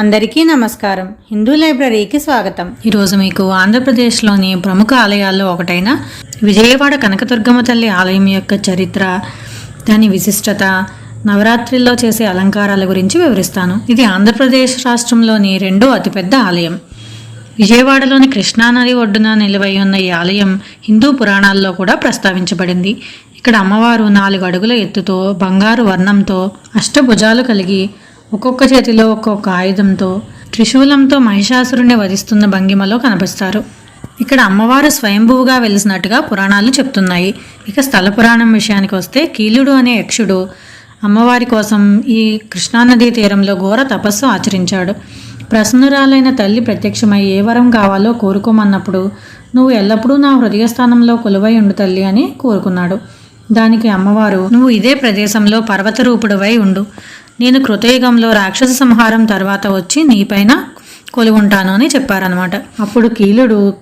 అందరికీ నమస్కారం. హిందూ లైబ్రరీకి స్వాగతం. ఈరోజు మీకు ఆంధ్రప్రదేశ్లోని ప్రముఖ ఆలయాల్లో ఒకటైన విజయవాడ కనకదుర్గమ్మ తల్లి ఆలయం యొక్క చరిత్ర దాని విశిష్టత నవరాత్రిలో చేసే అలంకారాల గురించి వివరిస్తాను. ఇది ఆంధ్రప్రదేశ్ రాష్ట్రంలోని రెండో అతిపెద్ద ఆలయం. విజయవాడలోని కృష్ణానది ఒడ్డున నిలువై ఉన్న ఈ ఆలయం హిందూ పురాణాల్లో కూడా ప్రస్తావించబడింది. ఇక్కడ అమ్మవారు నాలుగు అడుగుల ఎత్తుతో బంగారు వర్ణంతో అష్టభుజాలు కలిగి ఒక్కొక్క చేతిలో ఒక్కొక్క ఆయుధంతో త్రిశూలంతో మహిషాసురుణ్ణి వధిస్తున్న భంగిమలో కనిపిస్తారు. ఇక్కడ అమ్మవారు స్వయంభువుగా వెలిసినట్టుగా పురాణాలు చెప్తున్నాయి. ఇక స్థల పురాణం విషయానికి వస్తే కీలుడు అనే యక్షుడు అమ్మవారి కోసం ఈ కృష్ణానదీ తీరంలో ఘోర తపస్సు ఆచరించాడు. ప్రసన్నురాలైన తల్లి ప్రత్యక్షమై ఏ వరం కావాలో కోరుకోమన్నప్పుడు నువ్వు ఎల్లప్పుడూ నా హృదయస్థానంలో కొలువై ఉండు తల్లి అని కోరుకున్నాడు. దానికి అమ్మవారు నువ్వు ఇదే ప్రదేశంలో పర్వత రూపుడువై ఉండు. నేను కృతయుగంలో రాక్షస సంహారం తర్వాత వచ్చి నీపైన కొలువుంటాను అని చెప్పారనమాట అప్పుడు కీలుడు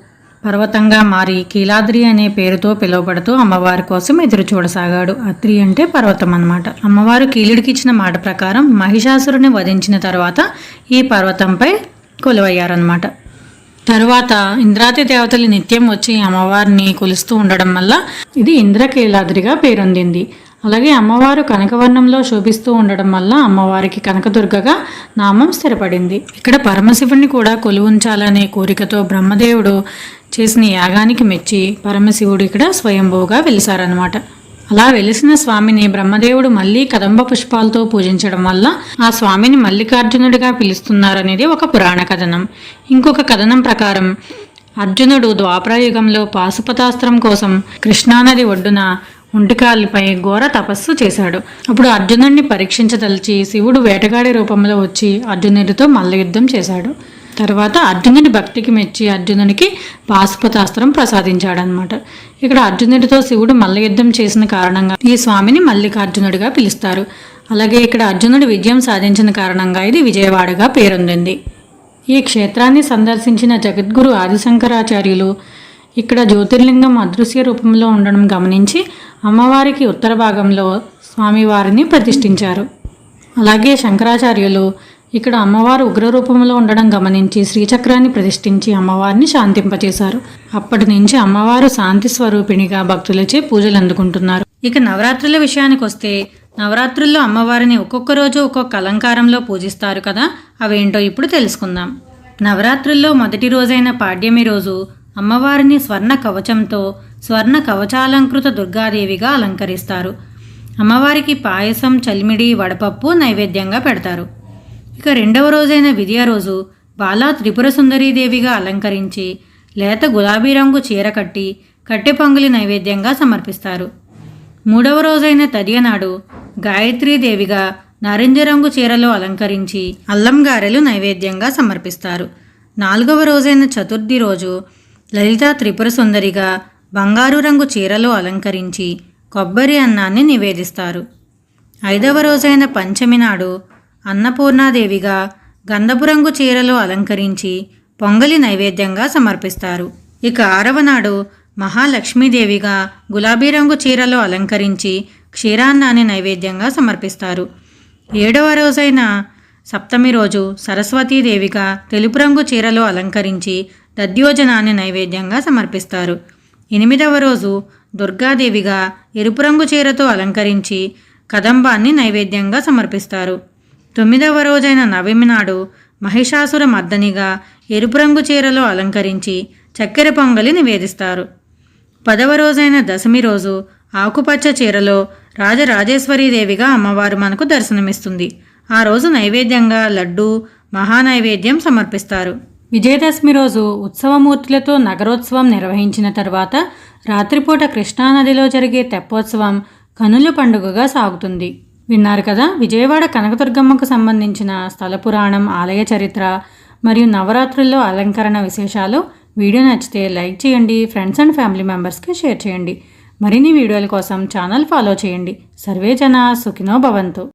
పర్వతంగా మారి కీలాద్రి అనే పేరుతో పిలువబడుతూ అమ్మవారి కోసం ఎదురు చూడసాగాడు. అత్రి అంటే పర్వతం అనమాట అమ్మవారు కీలుడికి ఇచ్చిన మాట ప్రకారం మహిషాసురుని వధించిన తర్వాత ఈ పర్వతంపై కొలువయ్యారనమాట తరువాత ఇంద్రాతి దేవతలు నిత్యం వచ్చి అమ్మవారిని కొలుస్తూ ఉండడం వల్ల ఇది ఇంద్రకీలాద్రిగా పేరొందింది. అలాగే అమ్మవారు కనకవర్ణంలో శోభిస్తూ ఉండడం వల్ల అమ్మవారికి కనకదుర్గగా నామం స్థిరపడింది. ఇక్కడ పరమశివుణ్ణి కూడా కొలువుంచాలనే కోరికతో బ్రహ్మదేవుడు చేసిన యాగానికి మెచ్చి పరమశివుడు ఇక్కడ స్వయంభూగా వెలిసారనమాట అలా వెలిసిన స్వామిని బ్రహ్మదేవుడు మళ్ళీ కదంబ పుష్పాలతో పూజించడం వల్ల ఆ స్వామిని మల్లికార్జునుడిగా పిలుస్తున్నారనేది ఒక పురాణ కథనం. ఇంకొక కథనం ప్రకారం అర్జునుడు ద్వాపరయుగంలో పాశుపతాస్త్రం కోసం కృష్ణానది ఒడ్డున ఒంటికాలిపై ఘోర తపస్సు చేశాడు. అప్పుడు అర్జునుడిని పరీక్షించదలిచి శివుడు వేటగాడి రూపంలో వచ్చి అర్జునుడితో మల్ల యుద్ధం చేశాడు. తర్వాత అర్జునుడి భక్తికి మెచ్చి అర్జునునికి పాశుపతాస్త్రం ప్రసాదించాడనమాట ఇక్కడ అర్జునుడితో శివుడు మల్లయుద్ధం చేసిన కారణంగా ఈ స్వామిని మల్లికార్జునుడిగా పిలుస్తారు. అలాగే ఇక్కడ అర్జునుడు విజయం సాధించిన కారణంగా ఇది విజయవాడగా పేరొందింది. ఈ క్షేత్రాన్ని సందర్శించిన జగద్గురు ఆదిశంకరాచార్యులు ఇక్కడ జ్యోతిర్లింగం అదృశ్య రూపంలో ఉండడం గమనించి అమ్మవారికి ఉత్తర భాగంలో స్వామివారిని ప్రతిష్ఠించారు. అలాగే శంకరాచార్యులు ఇక్కడ అమ్మవారు ఉగ్ర రూపంలో ఉండడం గమనించి శ్రీచక్రాన్ని ప్రతిష్ఠించి అమ్మవారిని శాంతింపచేశారు. అప్పటి నుంచి అమ్మవారు శాంతి స్వరూపిణిగా భక్తులచే పూజలు అందుకుంటున్నారు. ఇక నవరాత్రుల విషయానికి వస్తే నవరాత్రుల్లో అమ్మవారిని ఒక్కొక్క రోజు ఒక్కొక్క అలంకారంలో పూజిస్తారు కదా అవేంటో ఇప్పుడు తెలుసుకుందాం. నవరాత్రుల్లో మొదటి రోజైన పాడ్యమి రోజు అమ్మవారిని స్వర్ణ కవచంతో స్వర్ణ కవచాలంకృత దుర్గాదేవిగా అలంకరిస్తారు. అమ్మవారికి పాయసం చలిమిడి వడపప్పు నైవేద్యంగా పెడతారు. ఇక రెండవ రోజైన విద్యా రోజు బాలా త్రిపుర సుందరీదేవిగా అలంకరించి లేత గులాబీ రంగు చీర కట్టి కట్టె పొంగలి నైవేద్యంగా సమర్పిస్తారు. మూడవ రోజైన తదియనాడు గాయత్రీదేవిగా నారింజ రంగు చీరలో అలంకరించి అల్లం గారెలు నైవేద్యంగా సమర్పిస్తారు. నాలుగవ రోజైన చతుర్థి రోజు లలిత త్రిపుర సుందరిగా బంగారు రంగు చీరలో అలంకరించి కొబ్బరి అన్నాన్ని నివేదిస్తారు. ఐదవ రోజైన పంచమి నాడు అన్నపూర్ణాదేవిగా గంధపు రంగు చీరలో అలంకరించి పొంగలి నైవేద్యంగా సమర్పిస్తారు. ఇక ఆరవ నాడు మహాలక్ష్మీదేవిగా గులాబీ రంగు చీరలో అలంకరించి క్షీరాన్నాన్ని నైవేద్యంగా సమర్పిస్తారు. ఏడవ రోజైన సప్తమి రోజు సరస్వతీదేవిగా తెలుపు రంగు చీరలో అలంకరించి దద్యోజనాన్ని నైవేద్యంగా సమర్పిస్తారు. ఎనిమిదవ రోజు దుర్గాదేవిగా ఎరుపు రంగు చీరతో అలంకరించి కదంబాన్ని నైవేద్యంగా సమర్పిస్తారు. తొమ్మిదవ రోజైన నవమి నాడు మహిషాసుర మర్దనిగా ఎరుపు రంగు చీరలో అలంకరించి చక్కెర పొంగలి నివేదిస్తారు. పదవ రోజైన దశమి రోజు ఆకుపచ్చ చీరలో రాజరాజేశ్వరీదేవిగా అమ్మవారు మనకు దర్శనమిస్తుంది. ఆ రోజు నైవేద్యంగా లడ్డు మహానైవేద్యం సమర్పిస్తారు. విజయదశమి రోజు ఉత్సవమూర్తులతో నగరోత్సవం నిర్వహించిన తర్వాత రాత్రిపూట కృష్ణానదిలో జరిగే తెప్పోత్సవం కనుల పండుగగా సాగుతుంది. విన్నారు కదా విజయవాడ కనకదుర్గమ్మకు సంబంధించిన స్థల పురాణం ఆలయ చరిత్ర మరియు నవరాత్రుల్లో అలంకరణ విశేషాలు వీడియో నచ్చితే లైక్ చేయండి ఫ్రెండ్స్ అండ్ ఫ్యామిలీ మెంబర్స్కి షేర్ చేయండి. మరిన్ని వీడియోల కోసం ఛానల్ ఫాలో చేయండి. సర్వే జన సుఖినో భవంతు.